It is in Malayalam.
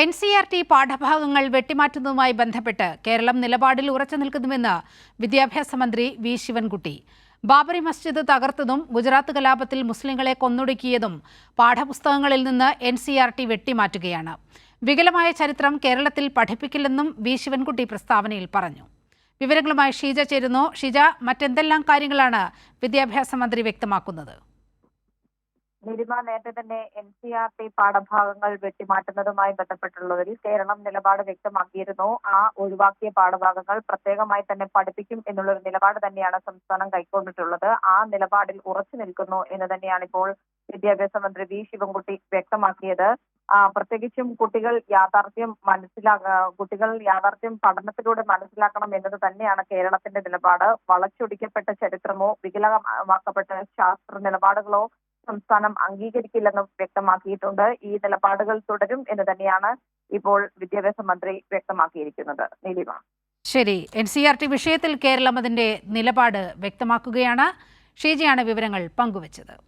എൻ സി ആർ ടി പാഠഭാഗങ്ങൾ വെട്ടിമാറ്റുന്നതുമായി ബന്ധപ്പെട്ട് കേരളം നിലപാടിൽ ഉറച്ചു നിൽക്കുന്നുവെന്ന് വിദ്യാഭ്യാസ മന്ത്രി വി ശിവൻകുട്ടി. ബാബറി മസ്ജിദ് തകർത്തതും ഗുജറാത്ത് കലാപത്തിൽ മുസ്ലിങ്ങളെ കൊന്നൊടുക്കിയതും പാഠപുസ്തകങ്ങളിൽ നിന്ന് എൻ സി ആർ ടി വെട്ടിമാറ്റുകയാണ്. വികലമായ ചരിത്രം കേരളത്തിൽ പഠിപ്പിക്കില്ലെന്നും വി ശിവൻകുട്ടി പ്രസ്താവനയിൽ പറഞ്ഞു. വിവരങ്ങളുമായി ഷീജ ചേരുന്നു. ഷീജ മറ്റെന്തെല്ലാം കാര്യങ്ങളാണ് വിദ്യാഭ്യാസ മന്ത്രി വ്യക്തമാക്കുന്നത്? നിരിമ നേരത്തെ തന്നെ എൻ സി ആർ ടി പാഠഭാഗങ്ങൾ വെട്ടിമാറ്റുന്നതുമായി ബന്ധപ്പെട്ടുള്ളവരിൽ കേരളം നിലപാട് വ്യക്തമാക്കിയിരുന്നു. ആ ഒഴിവാക്കിയ പാഠഭാഗങ്ങൾ പ്രത്യേകമായി തന്നെ പഠിപ്പിക്കും എന്നുള്ള ഒരു നിലപാട് തന്നെയാണ് സംസ്ഥാനം കൈക്കൊണ്ടിട്ടുള്ളത്. ആ നിലപാടിൽ ഉറച്ചു നിൽക്കുന്നു എന്ന് തന്നെയാണ് ഇപ്പോൾ വിദ്യാഭ്യാസ മന്ത്രി വി ശിവൻകുട്ടി വ്യക്തമാക്കിയത്. പ്രത്യേകിച്ചും കുട്ടികൾ യാഥാർത്ഥ്യം മനസ്സിലാ കുട്ടികൾ യാഥാർത്ഥ്യം പഠനത്തിലൂടെ മനസ്സിലാക്കണം എന്നത് തന്നെയാണ് കേരളത്തിന്റെ നിലപാട്. വളച്ചൊടിക്കപ്പെട്ട ചരിത്രമോ വികലമാക്കപ്പെട്ട ശാസ്ത്ര നിലപാടുകളോ സംസ്ഥാനം അംഗീകരിക്കില്ലെന്നും വ്യക്തമാക്കിയിട്ടുണ്ട്. ഈ നിലപാടുകൾ തുടരും എന്ന് തന്നെയാണ് ഇപ്പോൾ വിദ്യാഭ്യാസ മന്ത്രി വ്യക്തമാക്കിയിരിക്കുന്നത്. നീലിമ. ശരി. എൻ സി ആർ ടി വിഷയത്തിൽ കേരളം അതിന്റെ നിലപാട് വ്യക്തമാക്കുകയാണ്. ഷീജയാണ് വിവരങ്ങൾ പങ്കുവച്ചത്.